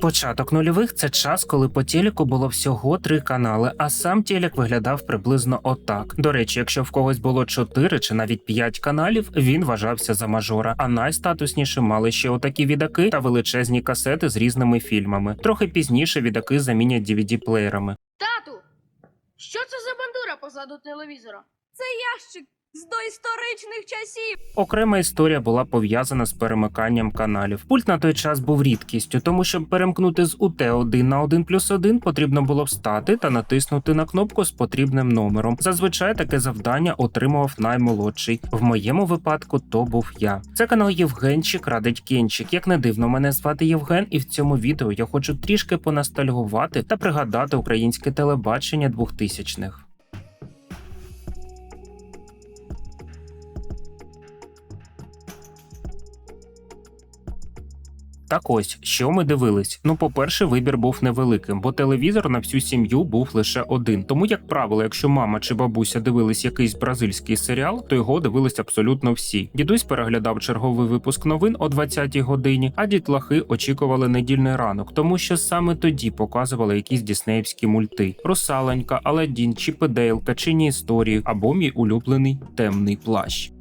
Початок нульових це час, коли по телеку було всього три канали, а сам телек виглядав приблизно отак. До речі, якщо в когось було чотири чи навіть п'ять каналів, він вважався за мажора. А найстатусніше мали ще отакі відаки та величезні касети з різними фільмами. Трохи пізніше відаки замінять DVD-плеєрами. Тату, що це за бандура позаду телевізора? Це ящик з доісторичних часів. Окрема історія була пов'язана з перемиканням каналів. Пульт на той час був рідкістю, тому щоб перемкнути з УТ-1 на 1 плюс 1 потрібно було встати та натиснути на кнопку з потрібним номером. Зазвичай таке завдання отримував наймолодший. В моєму випадку то був я. Це канал Євгенчик радить кінчик. Як не дивно, мене звати Євген, і в цьому відео я хочу трішки понастальгувати та пригадати українське телебачення 2000-х. Так ось, що ми дивились? Ну, по-перше, вибір був невеликим, бо телевізор на всю сім'ю був лише один. Тому, як правило, якщо мама чи бабуся дивились якийсь бразильський серіал, то його дивились абсолютно всі. Дідусь переглядав черговий випуск новин о 20-й годині, а дітлахи очікували недільний ранок, тому що саме тоді показували якісь діснеївські мульти: Русаленька, Аладдін, Чіп і Качині історії або мій улюблений темний плащ.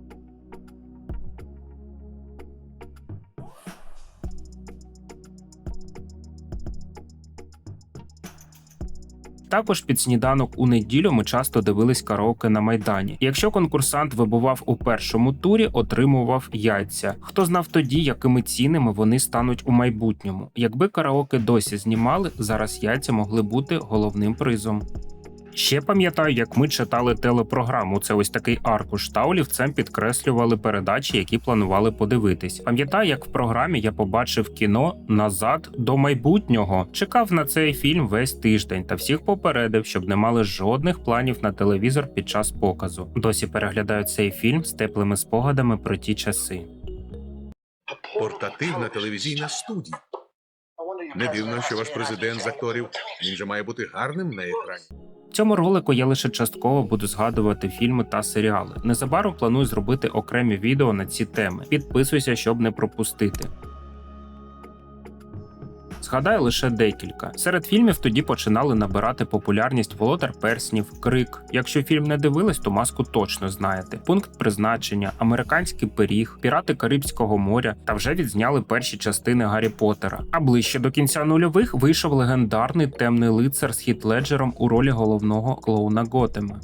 Також під сніданок у неділю ми часто дивились караоке на майдані. Якщо конкурсант вибував у першому турі, отримував яйця. Хто знав тоді, якими цінами вони стануть у майбутньому? Якби караоке досі знімали, зараз яйця могли бути головним призом. Ще пам'ятаю, як ми читали телепрограму. Це ось такий аркуш та олівцем підкреслювали передачі, які планували подивитись. Пам'ятаю, як в програмі я побачив кіно назад до майбутнього. Чекав на цей фільм весь тиждень та всіх попередив, щоб не мали жодних планів на телевізор під час показу. Досі переглядаю цей фільм з теплими спогадами про ті часи. Портативна телевізійна студія. Не дивно, що ваш президент з акторів він же має бути гарним на екрані. Цьому ролику я лише частково буду згадувати фільми та серіали. Незабаром планую зробити окремі відео на ці теми. Підписуйся, щоб не пропустити. Згадаю лише декілька. Серед фільмів тоді починали набирати популярність Володар Перснів, Крик. Якщо фільм не дивились, то маску точно знаєте. Пункт призначення, американський пиріг, пірати Карибського моря та вже відзняли перші частини Гаррі Поттера. А ближче до кінця нульових вийшов легендарний темний лицар з Хіт Леджером у ролі головного клоуна Готема.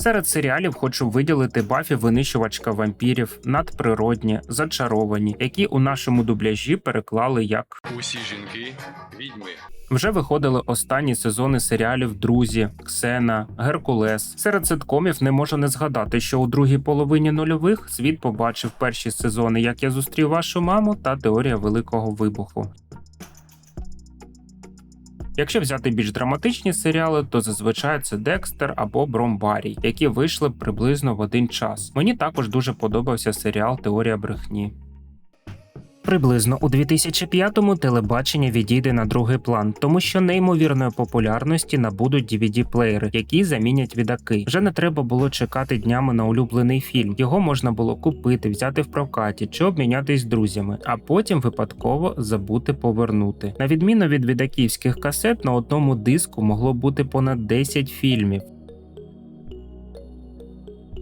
Серед серіалів хочу виділити Бафі винищувачка вампірів, надприродні, зачаровані, які у нашому дубляжі переклали як Усі жінки відьми. вже виходили останні сезони серіалів Друзі, Ксена, Геркулес. Серед ситкомів не можу не згадати, що у другій половині нульових світ побачив перші сезони Як я зустрів вашу маму та Теорія Великого Вибуху. Якщо взяти більш драматичні серіали, то зазвичай це Декстер або Бромбарій, які вийшли приблизно в один час. Мені також дуже подобався серіал Теорія брехні. Приблизно у 2005-му телебачення відійде на другий план, тому що неймовірної популярності набудуть DVD-плеєри, які замінять відаки. Вже не треба було чекати днями на улюблений фільм. Його можна було купити, взяти в прокаті чи обмінятись з друзями, а потім випадково забути повернути. На відміну від відаківських касет, на одному диску могло бути понад 10 фільмів.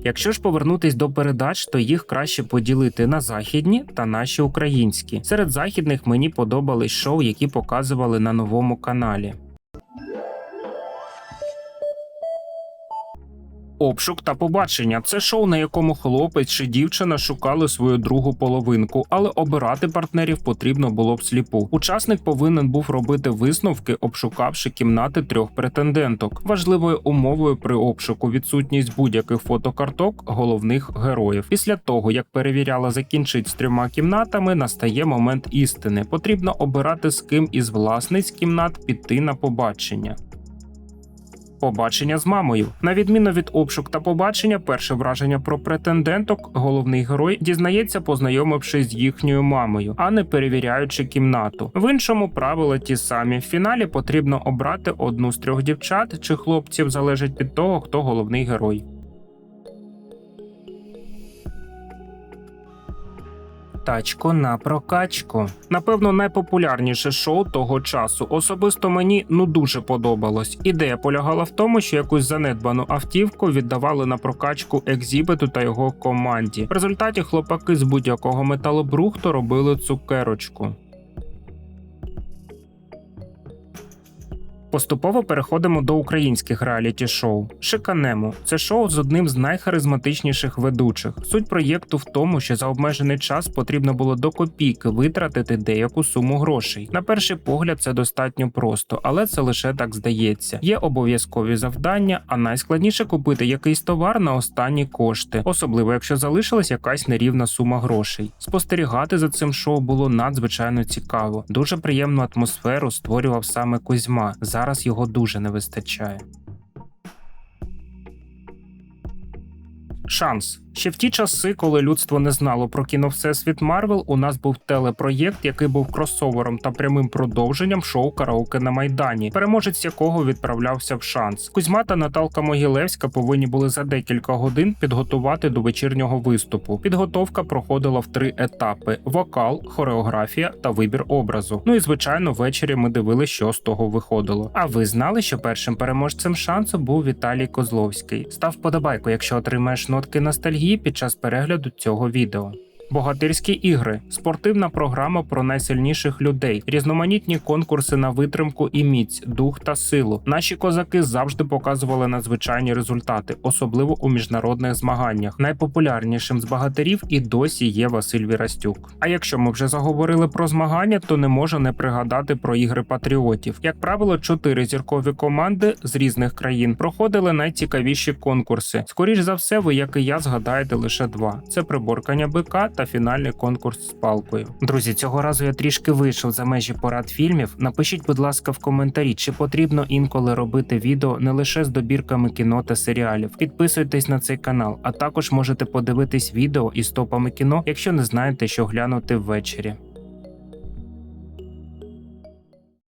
Якщо ж повернутись до передач, то їх краще поділити на західні та наші українські. Серед західних мені подобались шоу, які показували на новому каналі. Обшук та побачення це шоу, на якому хлопець чи дівчина шукали свою другу половинку, але обирати партнерів потрібно було б сліпу. Учасник повинен був робити висновки, обшукавши кімнати трьох претенденток. Важливою умовою при обшуку відсутність будь-яких фотокарток головних героїв. Після того як перевіряла закінчить з трьома кімнатами, настає момент істини. Потрібно обирати з ким із власниць кімнат піти на побачення. Побачення з мамою. На відміну від обшук та побачення, перше враження про претенденток головний герой дізнається, познайомившись з їхньою мамою, а не перевіряючи кімнату. В іншому правила ті самі. В фіналі потрібно обрати одну з трьох дівчат чи хлопців, залежить від того, хто головний герой. Тачку на прокачку. Напевно, найпопулярніше шоу того часу. Особисто мені ну дуже подобалось. Ідея полягала в тому, що якусь занедбану автівку віддавали на прокачку екзібету та його команді. В результаті хлопаки з будь-якого металобрухту робили цукерочку. Поступово переходимо до українських реаліті-шоу. Шиканемо це шоу з одним з найхаризматичніших ведучих. Суть проєкту в тому, що за обмежений час потрібно було до копійки витратити деяку суму грошей. На перший погляд, це достатньо просто, але це лише так здається. Є обов'язкові завдання, а найскладніше купити якийсь товар на останні кошти, особливо якщо залишилась якась нерівна сума грошей. Спостерігати за цим шоу було надзвичайно цікаво. Дуже приємну атмосферу створював саме Кузьма. Зараз його дуже не вистачає. Шанс. Ще в ті часи, коли людство не знало про кіно Всесвіт Марвел, у нас був телепроєкт, який був кросовером та прямим продовженням шоу Караоке на Майдані, переможець якого відправлявся в шанс. Кузьма та Наталка Могилевська повинні були за декілька годин підготувати до вечірнього виступу. Підготовка проходила в три етапи: вокал, хореографія та вибір образу. Ну і звичайно, ввечері ми дивилися, що з того виходило. А ви знали, що першим переможцем шансу був Віталій Козловський? Став подобайку, якщо отримаєш нотки ностальгії під час перегляду цього відео. Богатирські ігри, спортивна програма про найсильніших людей, різноманітні конкурси на витримку і міць, дух та силу. Наші козаки завжди показували надзвичайні результати, особливо у міжнародних змаганнях. Найпопулярнішим з багатирів і досі є Василь Вірастюк. А якщо ми вже заговорили про змагання, то не можу не пригадати про ігри патріотів. Як правило, чотири зіркові команди з різних країн проходили найцікавіші конкурси. Скоріш за все, ви, як і я, згадаєте лише два: це приборкання бика та фінальний конкурс з палкою. Друзі, цього разу я трішки вийшов за межі порад фільмів. Напишіть, будь ласка, в коментарі, чи потрібно інколи робити відео не лише з добірками кіно та серіалів. Підписуйтесь на цей канал, а також можете подивитись відео із топами кіно, якщо не знаєте, що глянути ввечері.